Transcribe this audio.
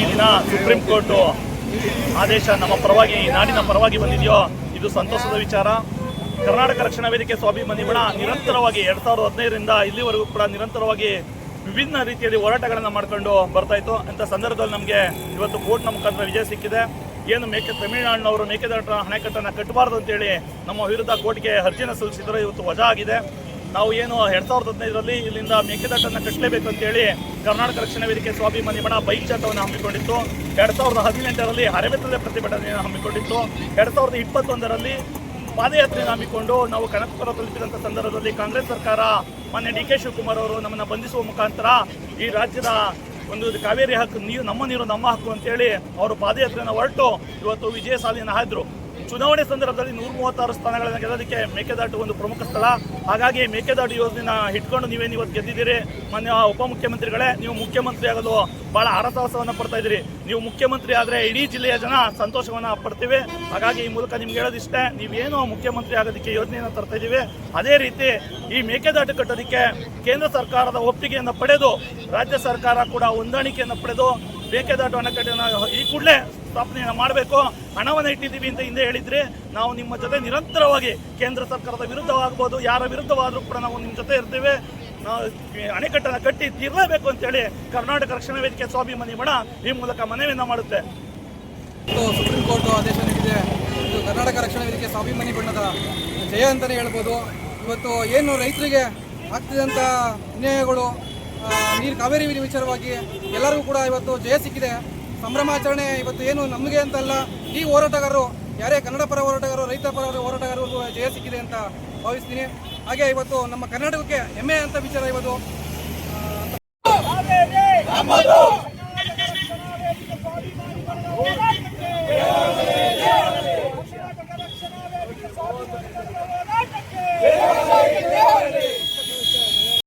ದಿನ supreme court ಆದೇಶ ನಮ್ಮ ಪರವಾಗಿ, ನಾಡಿನ ಪರವಾಗಿ ಬಂದಿದೆಯೋ, ಇದು ಸಂತೋಷದ ವಿಚಾರ. ಕರ್ನಾಟಕ ರಕ್ಷಣಾ ವೇದಿಕೆ ಸ್ವಾಭಿಮಾನಿ ಬಣ ನಿರಂತರವಾಗಿ ಎರಡ್ ಸಾವಿರದ ಹದಿನೈದರಿಂದ ಇಲ್ಲಿವರೆಗೂ ಕೂಡ ನಿರಂತರವಾಗಿ ವಿಭಿನ್ನ ರೀತಿಯಲ್ಲಿ ಹೋರಾಟಗಳನ್ನು ಮಾಡ್ಕೊಂಡು ಬರ್ತಾ ಇತ್ತು. ಅಂತ ಸಂದರ್ಭದಲ್ಲಿ ನಮಗೆ ಇವತ್ತು ಕೋರ್ಟ್ ನಮ್ಮ ಮುಖಾಂತರ ವಿಜಯ ಸಿಕ್ಕಿದೆ. ಏನು ಮೇಕೆ ತಮಿಳುನಾಡಿನವರು ಮೇಕೆದಾಟ ಅಣೆಕಟ್ಟನ್ನು ಕಟ್ಟಬಾರ್ದು ಅಂತೇಳಿ ನಮ್ಮ ವಿರುದ್ಧ ಕೋರ್ಟ್ಗೆ ಅರ್ಜಿನ ಸಲ್ಲಿಸಿದ್ರೆ ಇವತ್ತು ವಜಾ ಆಗಿದೆ. ನಾವು ಏನು ಎರಡ್ ಸಾವಿರದ ಹದಿನೈದರಲ್ಲಿ ಇಲ್ಲಿಂದ ಮೇಕೆದಾಟನ್ನು ಕಟ್ಟಲೇಬೇಕು ಅಂತೇಳಿ ಕರ್ನಾಟಕ ರಕ್ಷಣಾ ವೇದಿಕೆ ಸ್ವಾಭಿಮಾನಿ ಬಣ ಬೈಕ್ ಜಾಥವನ್ನು ಹಮ್ಮಿಕೊಂಡಿತ್ತು. ಎರಡ್ ಸಾವಿರದ ಹದಿನೆಂಟರಲ್ಲಿ ಅರೆಬೆತ್ತಲೆ ಪ್ರತಿಭಟನೆಯನ್ನು ಹಮ್ಮಿಕೊಂಡಿತ್ತು. ಎರಡ್ ಸಾವಿರದ ಇಪ್ಪತ್ತೊಂದರಲ್ಲಿ ಪಾದಯಾತ್ರೆಯನ್ನು ಹಮ್ಮಿಕೊಂಡು ನಾವು ಕನಕಪುರ ತಲುಪಿದಂಥ ಸಂದರ್ಭದಲ್ಲಿ ಕಾಂಗ್ರೆಸ್ ಸರ್ಕಾರ ಮಾನ್ಯ ಡಿ ಕೆ ಶಿವಕುಮಾರ್ ಅವರು ನಮ್ಮನ್ನು ಬಂಧಿಸುವ ಮುಖಾಂತರ ಈ ರಾಜ್ಯದ ಒಂದು ಕಾವೇರಿ ಹಕ್ಕು ನೀರು, ನಮ್ಮ ನೀರು, ನಮ್ಮ ಹಕ್ಕು ಅಂತೇಳಿ ಅವರು ಪಾದಯಾತ್ರೆಯನ್ನು ಹೊರಟು ಇವತ್ತು ವಿಜಯ ಸಾಲಿನ ಹಾದ್ರು ಚುನಾವಣೆ ಸಂದರ್ಭದಲ್ಲಿ ನೂರ ಮೂವತ್ತಾರು ಸ್ಥಾನಗಳನ್ನು ಗೆಲ್ಲೋದಕ್ಕೆ ಮೇಕೆದಾಟು ಒಂದು ಪ್ರಮುಖ ಸ್ಥಳ. ಹಾಗಾಗಿ ಮೇಕೆದಾಟು ಯೋಜನೆನ ಇಟ್ಕೊಂಡು ನೀವೇನು ಇವತ್ತು ಗೆದ್ದಿದ್ದೀರಿ. ಮಾನ್ಯ ಉಪಮುಖ್ಯಮಂತ್ರಿಗಳೇ, ನೀವು ಮುಖ್ಯಮಂತ್ರಿ ಆಗಲು ಬಹಳ ಹರಸಾಹಸವನ್ನು ಪಡ್ತಾ ಇದ್ದೀರಿ. ನೀವು ಮುಖ್ಯಮಂತ್ರಿ ಆದರೆ ಇಡೀ ಜಿಲ್ಲೆಯ ಜನ ಸಂತೋಷವನ್ನು ಪಡ್ತೀವಿ. ಹಾಗಾಗಿ ಈ ಮೂಲಕ ನಿಮ್ಗೆ ಹೇಳೋದಿಷ್ಟೇ, ನೀವೇನು ಮುಖ್ಯಮಂತ್ರಿ ಆಗೋದಕ್ಕೆ ಯೋಜನೆಯನ್ನು ತರ್ತಾ ಇದ್ದೀವಿ. ಅದೇ ರೀತಿ ಈ ಮೇಕೆದಾಟು ಕಟ್ಟೋದಕ್ಕೆ ಕೇಂದ್ರ ಸರ್ಕಾರದ ಒಪ್ಪಿಗೆಯನ್ನು ಪಡೆದು, ರಾಜ್ಯ ಸರ್ಕಾರ ಕೂಡ ಹೊಂದಾಣಿಕೆಯನ್ನು ಪಡೆದು ಮೇಕೆದಾಟು ಅಣೆಕಟ್ಟೆ ಈ ಕೂಡಲೇ ಸ್ಥಾಪನೆಯನ್ನು ಮಾಡಬೇಕು. ಹಣವನ್ನು ಇಟ್ಟಿದ್ದೀವಿ ಅಂತ ಹಿಂದೆ ಹೇಳಿದರೆ ನಾವು ನಿಮ್ಮ ಜೊತೆ ನಿರಂತರವಾಗಿ ಕೇಂದ್ರ ಸರ್ಕಾರದ ವಿರುದ್ಧವಾಗ್ಬೋದು, ಯಾರ ವಿರುದ್ಧವಾದರೂ ಕೂಡ ನಾವು ನಿಮ್ಮ ಜೊತೆ ಇರ್ತೇವೆ. ಅಣೆಕಟ್ಟನ್ನು ಕಟ್ಟಿ ತೀರಲೇಬೇಕು ಅಂತೇಳಿ ಕರ್ನಾಟಕ ರಕ್ಷಣಾ ವೇದಿಕೆ ಸ್ವಾಭಿಮಾನಿ ಬಣ ಈ ಮೂಲಕ ಮನವಿಯನ್ನು ಮಾಡುತ್ತೆ. ಸುಪ್ರೀಂ ಕೋರ್ಟ್ ಆದೇಶ ನೀಡಿದೆ. ಇದು ಕರ್ನಾಟಕ ರಕ್ಷಣಾ ವೇದಿಕೆ ಸ್ವಾಭಿಮಾನಿ ಬಣ್ಣದ ಜಯ ಅಂತಲೇ ಹೇಳ್ಬೋದು. ಇವತ್ತು ಏನು ರೈತರಿಗೆ ಆಗ್ತಿದಂಥ ಅನ್ಯಾಯಗಳು ನೀರು ಕಾವೇರಿ ನೀರು ವಿಚಾರವಾಗಿ ಎಲ್ಲರಿಗೂ ಕೂಡ ಇವತ್ತು ಜಯ ಸಿಕ್ಕಿದೆ. ಸಂಭ್ರಮಾಚರಣೆ ಇವತ್ತು ಏನು ನಮಗೆ ಅಂತಲ್ಲ, ಈ ಹೋರಾಟಗಾರರು ಯಾರೇ ಕನ್ನಡ ಪರ ಹೋರಾಟಗಾರರು, ರೈತ ಪರ ಹೋರಾಟಗಾರರು ಜಯ ಸಿಕ್ಕಿದೆ ಅಂತ ಭಾವಿಸ್ತೀನಿ. ಹಾಗೆ ಇವತ್ತು ನಮ್ಮ ಕರ್ನಾಟಕಕ್ಕೆ ಹೆಮ್ಮೆ ಅಂತ ವಿಚಾರ ಇವತ್ತು.